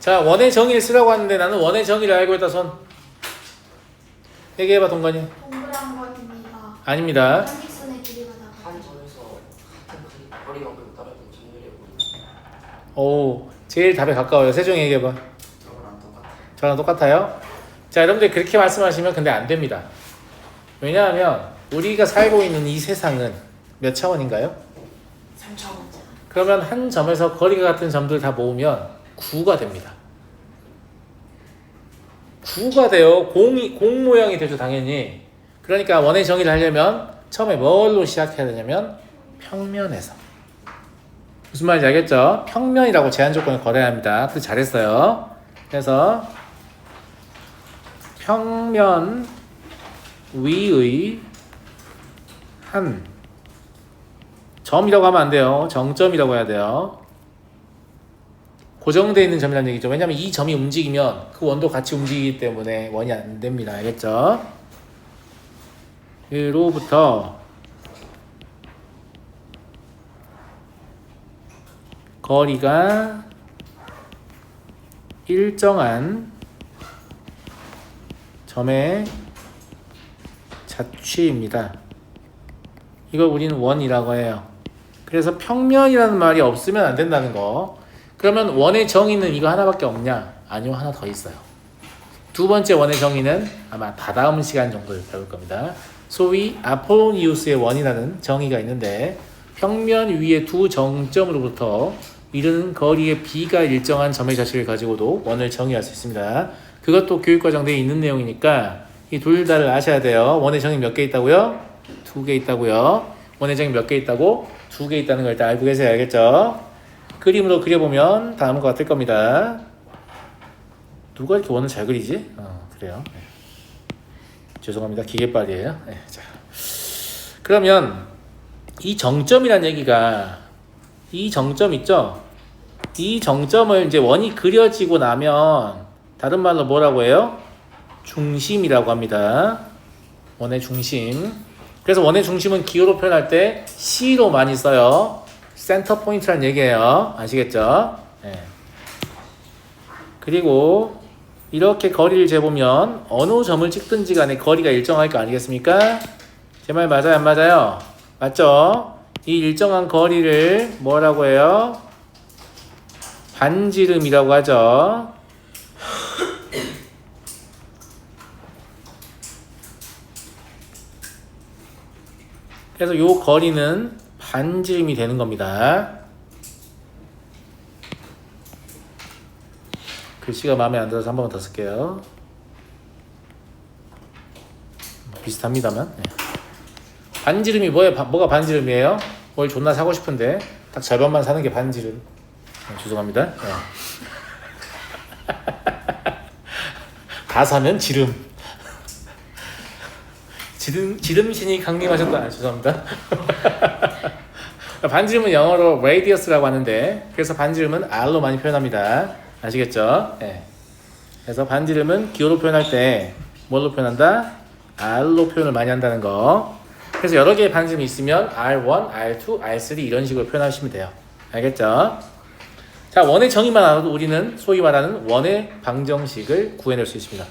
자, 원의 정의를 쓰라고 하는데 나는 원의 정의를 알고 있다 손. 얘기해봐 동건이. 동그란 거입니다. 아닙니다. 한직선의 길이가 다한 점에서 같은 거리- 거리만큼 떨어진 점들이 보이는 오, 제일 답에 가까워요. 세종이 얘기해봐. 저거랑 똑같아. 저랑 똑같아요. 자, 여러분들 그렇게 말씀하시면 근데 안 됩니다. 왜냐하면 우리가 살고 있는 이 세상은 몇 차원인가요? 3차원자. 그러면 한 점에서 거리가 같은 점들 다 모으면 9가 됩니다. 9가 돼요. 공이 공 모양이 되죠, 당연히. 그러니까 원의 정의를 하려면 처음에 뭘로 시작해야 되냐면 평면에서. 무슨 말인지 알겠죠? 평면이라고 제한 조건을 걸어야 합니다. 그 잘했어요. 그래서 평면 위의 한 점이라고 하면 안 돼요. 정점이라고 해야 돼요. 고정되어 있는 점이라는 얘기죠. 왜냐하면 이 점이 움직이면 그 원도 같이 움직이기 때문에 원이 안 됩니다. 알겠죠? 으로부터 거리가 일정한 점의 자취입니다. 이걸 우리는 원이라고 해요. 그래서 평면이라는 말이 없으면 안 된다는 거. 그러면 원의 정의는 이거 하나밖에 없냐? 아니요, 하나 더 있어요. 두 번째 원의 정의는 아마 다다음 시간 정도에 배울 겁니다. 소위 아폴로니우스의 원이라는 정의가 있는데 평면 위의 두 정점으로부터 이르는 거리의 비가 일정한 점의 자체를 가지고도 원을 정의할 수 있습니다. 그것도 교육과정대에 있는 내용이니까 이 둘 다를 아셔야 돼요. 원의 정의 몇 개 있다고요? 두 개 있다고요. 원의 정의 몇 개 있다고? 두 개 있다는 걸 일단 알고 계세요. 알겠죠? 그림으로 그려보면 다음과 같을 겁니다. 누가 이렇게 원을 잘 그리지? 어, 그래요. 네. 죄송합니다. 기계빨이에요. 네, 자. 그러면 이 정점이란 얘기가 이 정점 있죠? 이 정점을 이제 원이 그려지고 나면 다른 말로 뭐라고 해요? 중심이라고 합니다. 원의 중심. 그래서 원의 중심은 기호로 표현할 때 C로 많이 써요. 센터 포인트란 얘기예요. 아시겠죠? 네. 그리고 이렇게 거리를 재보면 어느 점을 찍든지 간에 거리가 일정할 거 아니겠습니까? 제 말 맞아요? 안 맞아요? 맞죠? 이 일정한 거리를 뭐라고 해요? 반지름이라고 하죠. 그래서 요 거리는 반지름이 되는 겁니다. 글씨가 마음에 안 들어서 한 번만 더 쓸게요. 비슷합니다만. 네. 반지름이 뭐예요? 바- 뭐가 반지름이에요? 뭘 존나 사고 싶은데 딱 절반만 사는 게 반지름. 네, 죄송합니다. 네. 다 사면 지름. 지름 지름신이 강림하셨다. 아, 죄송합니다. 반지름은 영어로 radius라고 하는데 그래서 반지름은 r로 많이 표현합니다. 아시겠죠? 네. 그래서 반지름은 기호로 표현할 때 뭘로 표현한다? r로 표현을 많이 한다는 거. 그래서 여러 개의 반지름이 있으면 r1, r2, r3 이런 식으로 표현하시면 돼요. 알겠죠? 자, 원의 정의만 알아도 우리는 소위 말하는 원의 방정식을 구해낼 수 있습니다.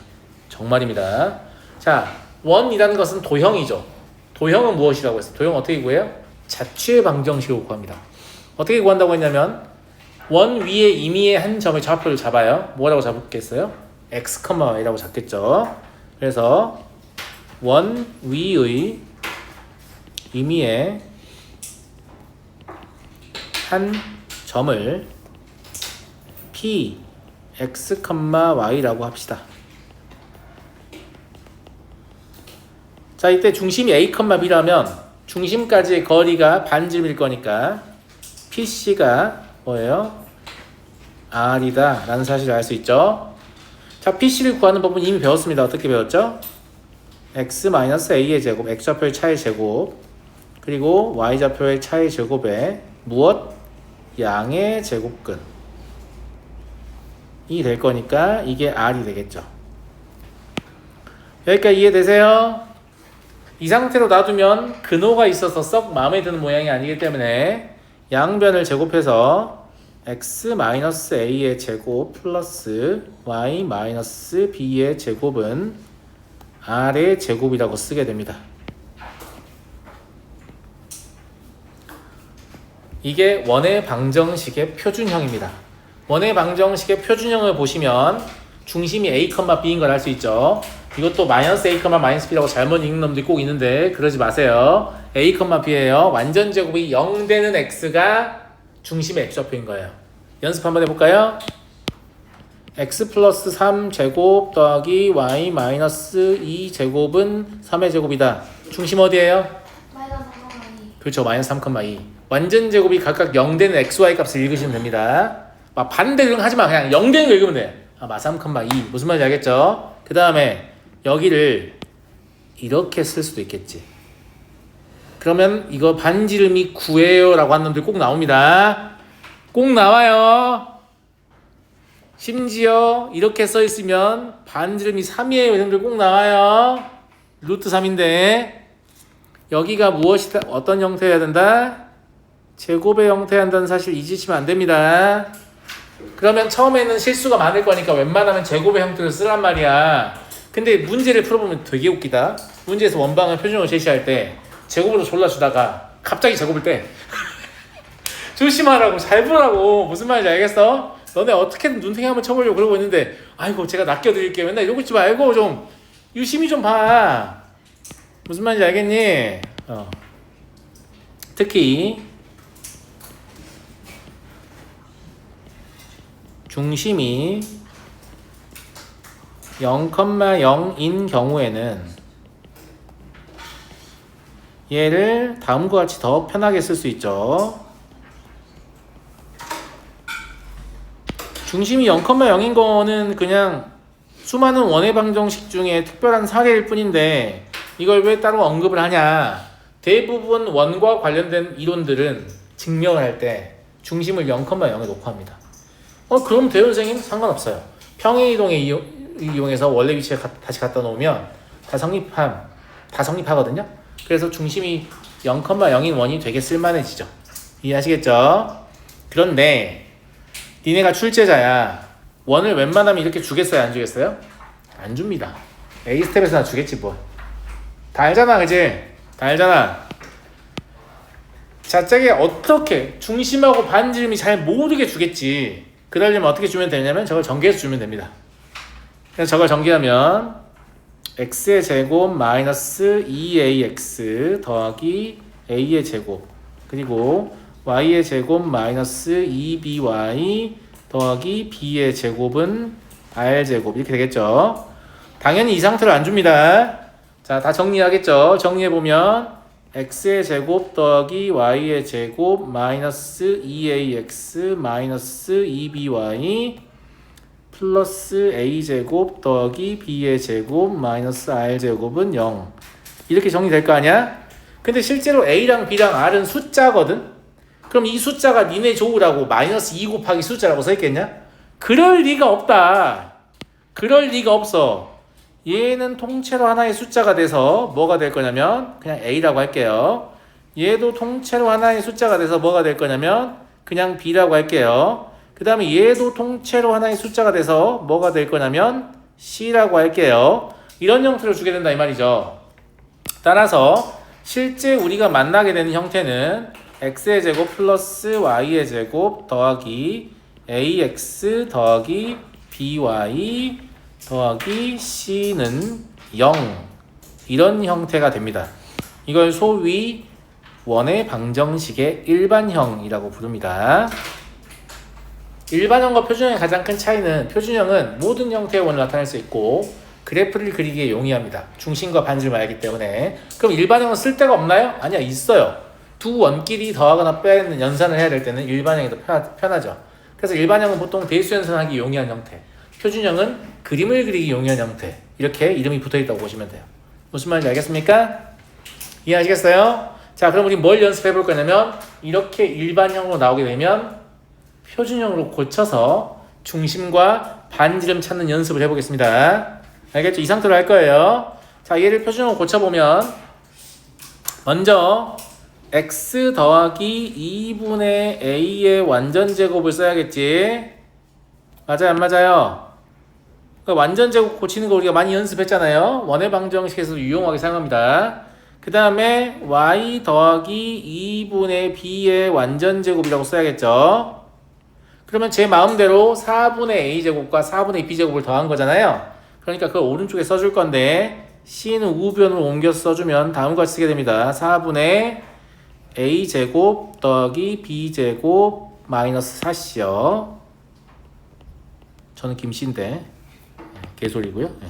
정말입니다. 자, 원이라는 것은 도형이죠. 도형은 무엇이라고 했어요? 도형 어떻게 구해요? 자취의 방정식을 구합니다. 어떻게 구한다고 했냐면 원 위에 임의의 한 점의 좌표를 잡아요. 뭐라고 잡겠어요? x, y라고 잡겠죠. 그래서 원 위의 임의의 한 점을 p x, y라고 합시다. 자, 이때 중심이 a, b라면 중심까지의 거리가 반지름일 거니까 PC가 뭐예요? R이다 라는 사실을 알 수 있죠. 자, PC를 구하는 법은 이미 배웠습니다. 어떻게 배웠죠? X-A의 제곱, X좌표의 차의 제곱 그리고 Y좌표의 차의 제곱에 무엇? 양의 제곱근 이 될 거니까 이게 R이 되겠죠. 여기까지 이해되세요? 이 상태로 놔두면 근호가 있어서 썩 마음에 드는 모양이 아니기 때문에 양변을 제곱해서 x 마이너스 a의 제곱 플러스 y 마이너스 b의 제곱은 r의 제곱이라고 쓰게 됩니다. 이게 원의 방정식의 표준형입니다. 원의 방정식의 표준형을 보시면 중심이 a, b인 걸 알 수 있죠. 이것도 마이너스 a, 마이너스 b라고 잘못 읽는 놈들이 꼭 있는데 그러지 마세요. a, b예요. 완전 제곱이 0 되는 x가 중심의 x좌표인 거예요. 연습 한번 해볼까요? x 플러스 3 제곱 더하기 y 마이너스 2 제곱은 3의 제곱이다. 중심 어디예요? 마이너스 3,2. 그렇죠. 마이너스 3,2. 완전 제곱이 각각 0 되는 x, y 값을 읽으시면 됩니다. 막 반대로 하지 마. 그냥 0 되는 거 읽으면 돼. 아, 마 3,2. 무슨 말인지 알겠죠? 그 다음에 여기를 이렇게 쓸 수도 있겠지. 그러면 이거 반지름이 9예요 라고 하는 놈들 꼭 나옵니다. 꼭 나와요. 심지어 이렇게 써 있으면 반지름이 3이에요. 이런 놈들 꼭 나와요. 루트 3인데 여기가 무엇이 어떤 형태여야 된다? 제곱의 형태여야 한다는 사실 잊으시면 안 됩니다. 그러면 처음에는 실수가 많을 거니까 웬만하면 제곱의 형태를 쓰란 말이야. 근데 문제를 풀어보면 되게 웃기다. 문제에서 원방을 표준으로 제시할 때 제곱으로 졸라주다가 갑자기 제곱을 떼. 조심하라고 잘 보라고 무슨 말인지 알겠어? 너네 어떻게든 눈탱이 한번 쳐보려고 그러고 있는데 아이고 제가 낚여드릴게 맨날 이러고 있지 말고 좀 유심히 좀 봐. 무슨 말인지 알겠니? 어. 특히 중심이 0,0인 경우에는 얘를 다음과 같이 더 편하게 쓸 수 있죠. 중심이 0,0인 거는 그냥 수많은 원의 방정식 중에 특별한 사례일 뿐인데 이걸 왜 따로 언급을 하냐? 대부분 원과 관련된 이론들은 증명을 할 때 중심을 0,0에 놓고 합니다. 어 그럼 대현 선생님 상관없어요. 평행 이동에 이용, 이용해서 원래 위치에 가- 다시 갖다 놓으면 다 성립함 다 성립하거든요. 그래서 중심이 0,0인 원이 되게 쓸만해지죠. 이해하시겠죠? 그런데 니네가 출제자야. 원을 웬만하면 이렇게 주겠어요, 안 주겠어요? 안 줍니다. A 스텝에서나 주겠지 뭐. 다 알잖아, 그지? 다 알잖아. 자, 짝에 어떻게 중심하고 반지름이 잘 모르게 주겠지. 그러려면 어떻게 주면 되냐면 저걸 전개해서 주면 됩니다. 그래서 저걸 전개하면 x의 제곱 마이너스 2ax 더하기 a의 제곱 그리고 y의 제곱 마이너스 2by 더하기 b의 제곱은 r 제곱 이렇게 되겠죠. 당연히 이 상태로 안 줍니다. 자, 다 정리하겠죠. 정리해 보면 x의 제곱 더하기 y의 제곱 마이너스 2ax 마이너스 2by 플러스 a 제곱 더하기 b의 제곱 마이너스 r 제곱은 0 이렇게 정리될 거 아니야? 근데 실제로 a랑 b랑 r은 숫자거든. 그럼 이 숫자가 니네 좋으라고 마이너스 2 곱하기 숫자라고 써 있겠냐? 그럴 리가 없다. 그럴 리가 없어. 얘는 통째로 하나의 숫자가 돼서 뭐가 될 거냐면 그냥 a라고 할게요. 얘도 통째로 하나의 숫자가 돼서 뭐가 될 거냐면 그냥 b라고 할게요. 그 다음에 얘도 통째로 하나의 숫자가 돼서 뭐가 될 거냐면 c라고 할게요. 이런 형태로 주게 된다 이 말이죠. 따라서 실제 우리가 만나게 되는 형태는 x의 제곱 플러스 y의 제곱 더하기 ax 더하기 by 더하기 c는 0 이런 형태가 됩니다. 이걸 소위 원의 방정식의 일반형이라고 부릅니다. 일반형과 표준형의 가장 큰 차이는 표준형은 모든 형태의 원을 나타낼 수 있고 그래프를 그리기에 용이합니다. 중심과 반지름을 알기 때문에 그럼 일반형은 쓸 데가 없나요? 아니야 있어요. 두 원끼리 더하거나 빼는 연산을 해야 될 때는 일반형이 더 편하, 편하죠. 그래서 일반형은 보통 배수 연산하기 용이한 형태 표준형은 그림을 그리기 용이한 형태 이렇게 이름이 붙어있다고 보시면 돼요. 무슨 말인지 알겠습니까? 이해하시겠어요? 자 그럼 우리 뭘 연습해 볼 거냐면 이렇게 일반형으로 나오게 되면 표준형으로 고쳐서 중심과 반지름 찾는 연습을 해보겠습니다. 알겠죠? 이 상태로 할 거예요. 자, 얘를 표준형으로 고쳐보면 먼저 x 더하기 2분의 a의 완전 제곱을 써야겠지. 맞아요, 안 맞아요? 그러니까 완전 제곱 고치는 거 우리가 많이 연습했잖아요. 원의 방정식에서 유용하게 사용합니다. 그 다음에 y 더하기 2분의 b의 완전 제곱이라고 써야겠죠. 그러면 제 마음대로 4분의 a 제곱과 4분의 b 제곱을 더한 거잖아요. 그러니까 그걸 오른쪽에 써줄 건데 c는 우변으로 옮겨 써주면 다음과 같이 쓰게 됩니다. 4분의 a 제곱 더하기 b 제곱 마이너스 4c요. 저는 김씨인데 예, 개소리고요. 예.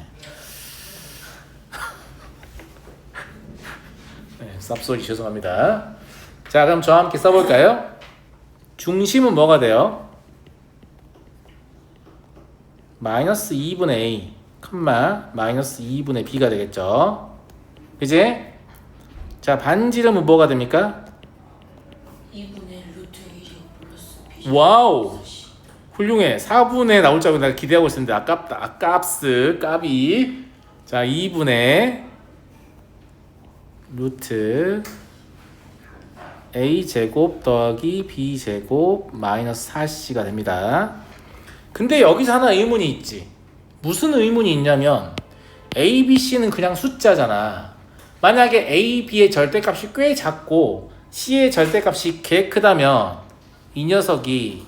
네, 쌉소리 죄송합니다. 자, 그럼 저와 함께 써볼까요? 중심은 뭐가 돼요? 마이너스 2분의 a, 컴마 마이너스 2분의 b가 되겠죠. 그지? 자, 반지름은 뭐가 됩니까? 2분의 루트 2제곱 플러스 B 와우! 훌륭해. 4분의 나올 줄 알고 내가 기대하고 있었는데 아깝다. 아깝스, 까비. 자, 2분의 루트 a 제곱 더하기 b 제곱 마이너스 4c가 됩니다. 근데 여기서 하나 의문이 있지. 무슨 의문이 있냐면 a, b, c는 그냥 숫자잖아. 만약에 a, b의 절대값이 꽤 작고 c의 절대값이 개 크다면 이 녀석이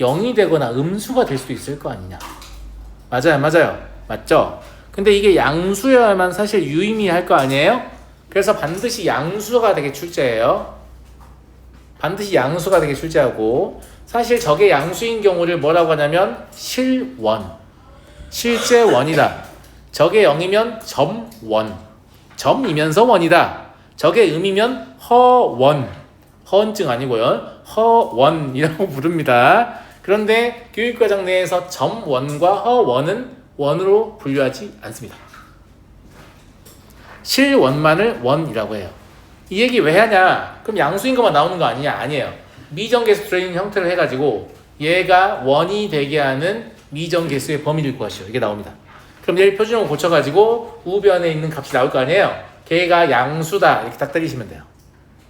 0이 되거나 음수가 될 수도 있을 거 아니냐. 맞아요, 맞아요. 맞죠? 근데 이게 양수여야만 사실 유의미할 거 아니에요? 그래서 반드시 양수가 되게 출제해요. 반드시 양수가 되게 출제하고 사실 저게 양수인 경우를 뭐라고 하냐면 실원. 실제 원이다. 저게 0이면 점원. 점이면서 원이다. 저게 음이면 허원. 허언증 아니고요. 허원이라고 부릅니다. 그런데 교육과정 내에서 점원과 허원은 원으로 분류하지 않습니다. 실원만을 원이라고 해요. 이 얘기 왜 하냐? 그럼 양수인 것만 나오는 거 아니냐? 아니에요. 미정계수 들어있는 형태를 해가지고 얘가 원이 되게 하는 미정계수의 범위일 것이요. 이게 나옵니다. 그럼 얘를 표준으로 고쳐가지고 우변에 있는 값이 나올 거 아니에요? 걔가 양수다 이렇게 딱 때리시면 돼요.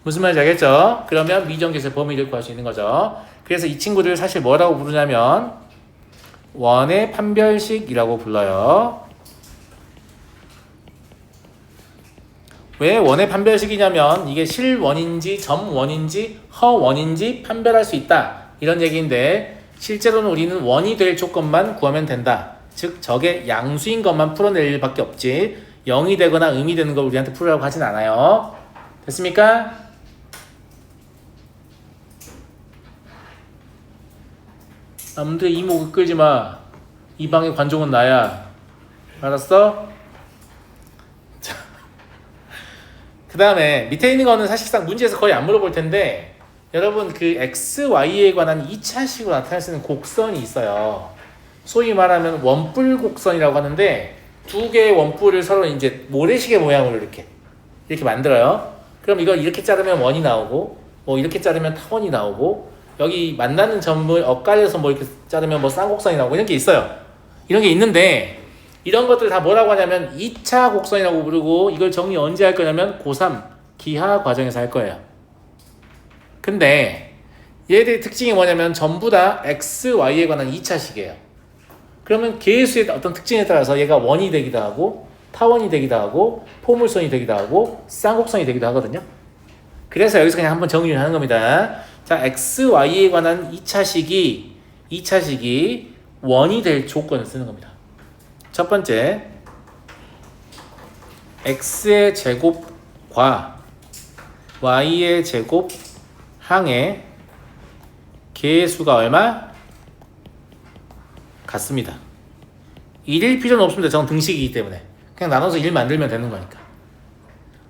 무슨 말인지 알겠죠? 그러면 미정계수의 범위를 구할 수 있는 거죠. 그래서 이 친구들 사실 뭐라고 부르냐면 원의 판별식이라고 불러요. 왜 원의 판별식이냐면 이게 실원인지 점원인지 허원인지 판별할 수 있다 이런 얘기인데 실제로는 우리는 원이 될 조건만 구하면 된다 즉 적의 양수인 것만 풀어낼 일밖에 없지 0이 되거나 음이 되는 걸 우리한테 풀으라고 하진 않아요 됐습니까? 아무튼 이목 끌지 마. 이 방의 관종은 나야. 알았어? 자. 그 다음에 밑에 있는 거는 사실상 문제에서 거의 안 물어볼 텐데 여러분 그 x, y에 관한 2차식으로 나타낼 수 있는 곡선이 있어요. 소위 말하면 원뿔 곡선이라고 하는데 두 개의 원뿔을 서로 이제 모래시계 모양으로 이렇게 이렇게 만들어요. 그럼 이걸 이렇게 자르면 원이 나오고 뭐 이렇게 자르면 타원이 나오고 여기 만나는 점을 엇갈려서 뭐 이렇게 자르면 뭐 쌍곡선이 나오고 이런 게 있어요. 이런 게 있는데 이런 것들 다 뭐라고 하냐면 2차 곡선이라고 부르고 이걸 정리 언제 할 거냐면 고3 기하 과정에서 할 거예요. 근데 얘들의 특징이 뭐냐면 전부 다 x, y에 관한 2차식이에요. 그러면 계수의 어떤 특징에 따라서 얘가 원이 되기도 하고 타원이 되기도 하고 포물선이 되기도 하고 쌍곡선이 되기도 하거든요. 그래서 여기서 그냥 한번 정리를 하는 겁니다. 자, x, y에 관한 2차식이 2차식이 원이 될 조건을 쓰는 겁니다. 첫 번째 x의 제곱과 y의 제곱 항의 개수가 얼마? 같습니다. 1일 필요는 없습니다. 저는 등식이기 때문에. 그냥 나눠서 1 만들면 되는 거니까.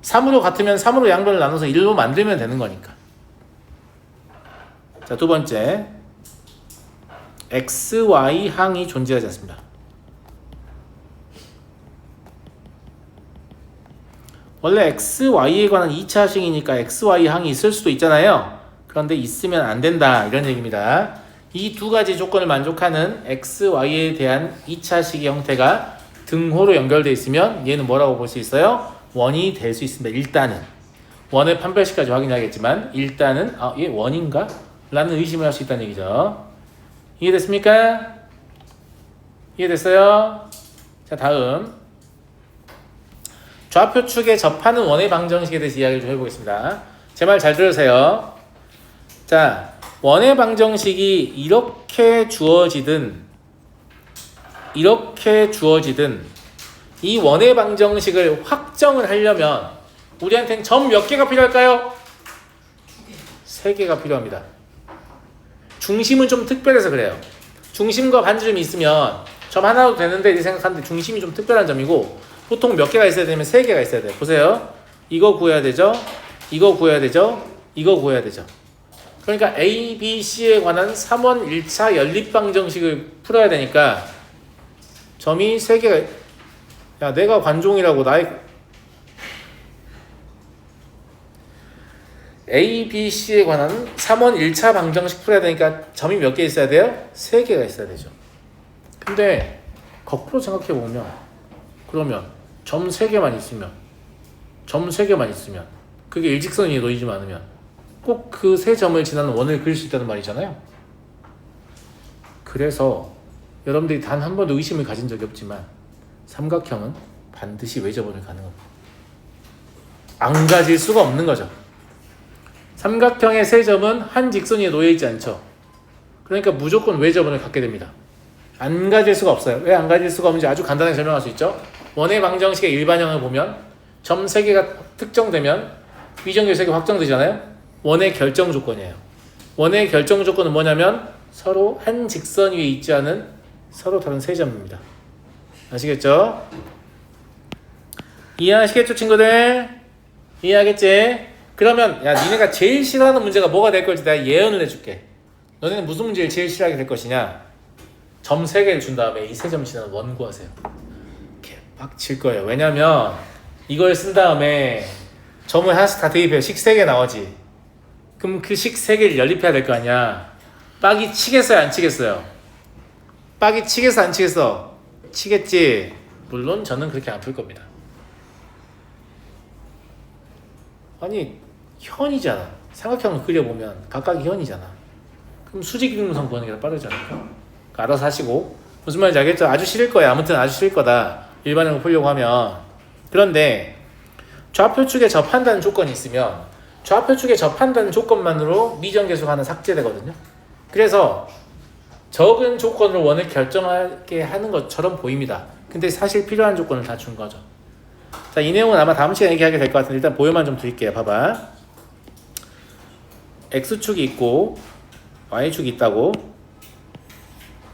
3으로 같으면 3으로 양변을 나눠서 1로 만들면 되는 거니까. 자, 두 번째. x, y 항이 존재하지 않습니다. 원래 x, y에 관한 2차식이니까 x, y 항이 있을 수도 있잖아요. 그런데 있으면 안 된다. 이런 얘기입니다. 이 두 가지 조건을 만족하는 x, y에 대한 2차식의 형태가 등호로 연결되어 있으면 얘는 뭐라고 볼 수 있어요? 원이 될 수 있습니다. 일단은. 원의 판별식까지 확인하겠지만 일단은 아, 얘 원인가? 라는 의심을 할 수 있다는 얘기죠. 이해됐습니까? 이해됐어요? 자 다음 좌표 축에 접하는 원의 방정식에 대해서 이야기를 좀 해보겠습니다. 제 말 잘 들으세요. 자 원의 방정식이 이렇게 주어지든 이렇게 주어지든 이 원의 방정식을 확정을 하려면 우리한테는 점 몇 개가 필요할까요? 세 개가 필요합니다. 중심은 좀 특별해서 그래요. 중심과 반지름이 있으면 점 하나도 되는데 이 생각하는데 중심이 좀 특별한 점이고 보통 몇 개가 있어야 되면 세 개가 있어야 돼요. 보세요. 이거 구해야 되죠. 이거 구해야 되죠. 이거 구해야 되죠. 그러니까 A, B, C에 관한 3원 1차 연립방 정식을 풀어야 되니까 점이 세 개가 야 내가 관종이라고 나의 A, B, C에 관한 3원 1차 방정식 풀어야 되니까 점이 몇 개 있어야 돼요? 세 개가 있어야 되죠. 근데 거꾸로 생각해 보면 그러면 점세 개만 있으면 점세 개만 있으면 그게 일직선이 놓이지 않으면 꼭 그 세 점을 지나는 원을 그릴 수 있다는 말이잖아요. 그래서 여러분들이 단 한 번도 의심을 가진 적이 없지만 삼각형은 반드시 외접원을 가능합니다. 안 가질 수가 없는 거죠. 삼각형의 세 점은 한 직선이 놓여 있지 않죠. 그러니까 무조건 외접원을 갖게 됩니다. 안 가질 수가 없어요. 왜 안 가질 수가 없는지 아주 간단하게 설명할 수 있죠. 원의 방정식의 일반형을 보면 점 세 개가 특정되면 개 확정되잖아요. 원의 결정 조건이에요. 원의 결정 조건은 뭐냐면 서로 한 직선 위에 있지 않은 서로 다른 세 점입니다. 아시겠죠? 이해하시겠죠, 친구들? 이해하겠지? 그러면 야 니네가 제일 싫어하는 문제가 뭐가 될 걸지 내가 예언을 해줄게. 너네는 무슨 문제를 제일 싫어하게 될 것이냐? 점세 개를 준 다음에 이 세 점 지나는 원 구하세요. 개빡칠 거예요. 왜냐면 이걸 쓴 다음에 점을 하나씩 다 대입해요. 식세개 나오지. 그럼 그식세 개를 연립해야 될 거 아니야. 빡이 치겠어요, 안 치겠어요? 빡이 치겠어, 안 치겠어? 치겠지. 물론 저는 그렇게 안풀 겁니다. 아니 현이잖아. 삼각형을 그려보면 각각이 현이잖아. 그럼 수직이동선 구하는 게 더 빠르지 않을까? 그러니까 알아서 하시고 무슨 말인지 알겠죠? 아주 싫을 거예요. 아무튼 아주 싫을 거다. 일반형을 풀려고 하면 그런데 좌표 축에 접한다는 조건이 있으면 좌표 축에 접한다는 조건만으로 미정계수가 하나 삭제되거든요. 그래서 적은 조건으로 원을 결정하게 하는 것처럼 보입니다. 근데 사실 필요한 조건을 다 준 거죠. 자, 이 내용은 아마 다음 시간에 얘기하게 될 것 같은데 일단 보여만 좀 드릴게요. 봐봐. X축이 있고 Y축이 있다고.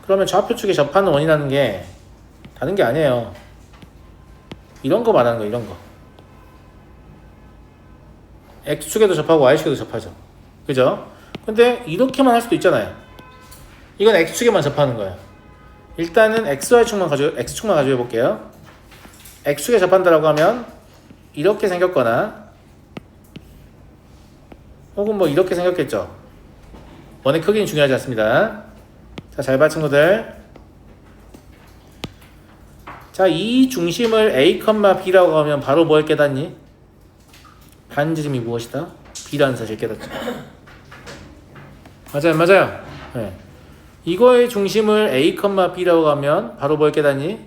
그러면 좌표축에 접하는 원이라는 게 다른 게 아니에요. 이런 거 말하는 거 이런 거. X축에도 접하고 Y축에도 접하죠. 그죠? 근데 이렇게만 할 수도 있잖아요. 이건 X축에만 접하는 거예요. 일단은 XY축만 가져, X축만 가져해 볼게요. X축에 접한다라고 하면 이렇게 생겼거나 혹은 뭐 이렇게 생겼겠죠. 원의 크기는 중요하지 않습니다. 자, 잘 봐, 친구들. 자, 이 중심을 A, B라고 하면 바로 뭘 깨닫니? 반지름이 무엇이다? B라는 사실 깨닫죠. 맞아요, 맞아요. 네. 이거의 중심을 A, B라고 하면 바로 뭘 깨닫니?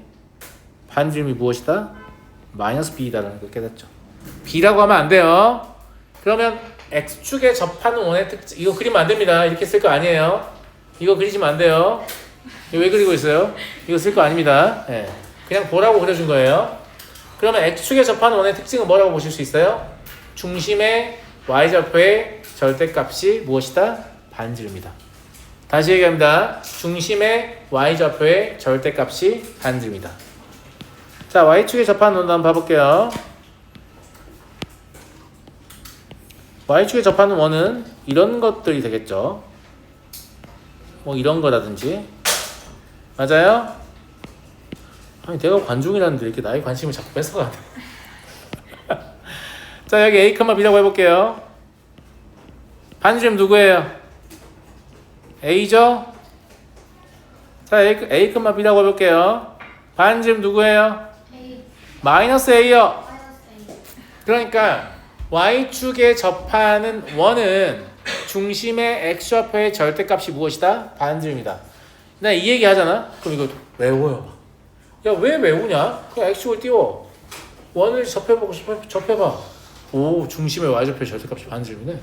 반지름이 무엇이다? 마이너스 B다라는 걸 깨닫죠. B라고 하면 안 돼요. 그러면 X축에 접하는 원의 특징 이거 그리면 안 됩니다. 이렇게 쓸 거 아니에요. 이거 그리시면 안 돼요. 이거 왜 그리고 있어요? 이거 쓸 거 아닙니다. 예. 그냥 보라고 그려준 거예요. 그러면 X축에 접하는 원의 특징은 뭐라고 보실 수 있어요? 중심의 Y좌표의 절대값이 무엇이다? 반지름이다. 다시 얘기합니다. 중심의 Y좌표의 절대값이 반지름이다. 자, Y축에 접하는 원도 한번 봐볼게요. Y축에 접하는 원은 이런 것들이 되겠죠. 뭐 이런 거라든지. 맞아요? 아니, 내가 관중이라는데 이렇게 나의 관심을 자꾸 뺏어가네. 자, 여기 A, B라고 해볼게요. 반지름 누구예요? A죠? 자, A, A, B라고 해볼게요. 반지름 누구예요? A 마이너스 A요. 마이너스 A 그러니까 y축에 접하는 원은 중심의 x좌표의 절대값이 무엇이다? 반지름이다. 나 이 얘기 하잖아? 그럼 이거 외워요. 야, 왜 외우냐? 그냥 x축을 띄워. 원을 접해보고 접해, 접해봐. 오, 중심의 y좌표의 절대값이 반지름이네.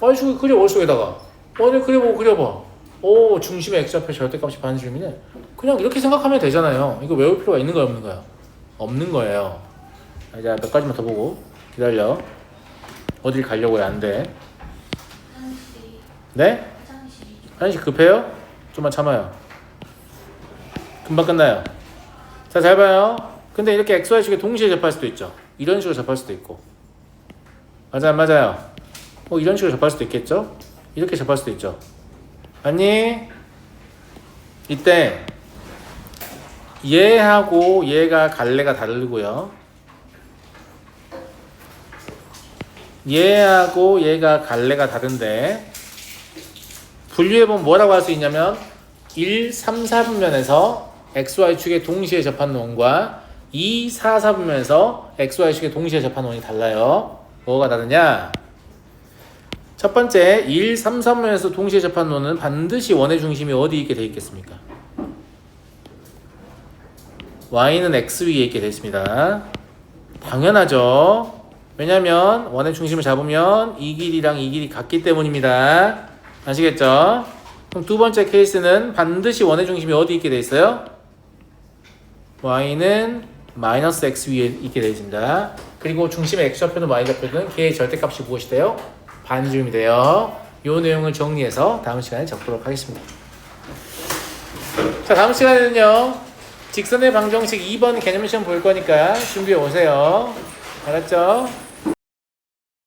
y축을 그려, 월 속에다가. 원을 그려보고 그려봐. 오, 중심의 x좌표의 절대값이 반지름이네. 그냥 이렇게 생각하면 되잖아요. 이거 외울 필요가 있는 거야, 없는 거야? 없는 거예요. 자, 몇 가지만 더 보고 기다려. 어딜 가려고 해, 안 돼. 네? 화장실이 한식 급해요? 좀만 참아요. 금방 끝나요. 자, 잘 봐요. 근데 이렇게 XY축에 동시에 접할 수도 있죠. 이런 식으로 접할 수도 있고. 맞아, 안 맞아요? 뭐 이런 식으로 접할 수도 있겠죠? 이렇게 접할 수도 있죠. 아니, 이때 얘하고 얘가 갈래가 다르고요. 얘하고 얘가 갈래가 다른데 분류해보면 뭐라고 할 수 있냐면 1, 3, 4분면에서 XY축에 동시에 접한 원과 2, 4, 4분면에서 XY축에 동시에 접한 원이 달라요. 뭐가 다르냐? 첫 번째 1, 3, 4분면에서 동시에 접한 원은 반드시 원의 중심이 어디 있게 돼 있겠습니까? Y는 X 위에 있게 돼 있습니다. 당연하죠. 왜냐면 원의 중심을 잡으면 이 길이랑 이 길이 같기 때문입니다. 아시겠죠? 그럼 두 번째 케이스는 반드시 원의 중심이 어디 있게 돼 있어요? y는 마이너스 x 위에 있게 되어 있습니다. 그리고 중심의 x좌표는 y좌표는 걔의 절대값이 무엇이 돼요? 반지름이 돼요. 이 내용을 정리해서 다음 시간에 적도록 하겠습니다. 자 다음 시간에는요 직선의 방정식 2번 개념 시험 볼 거니까 준비해 오세요. 알았죠?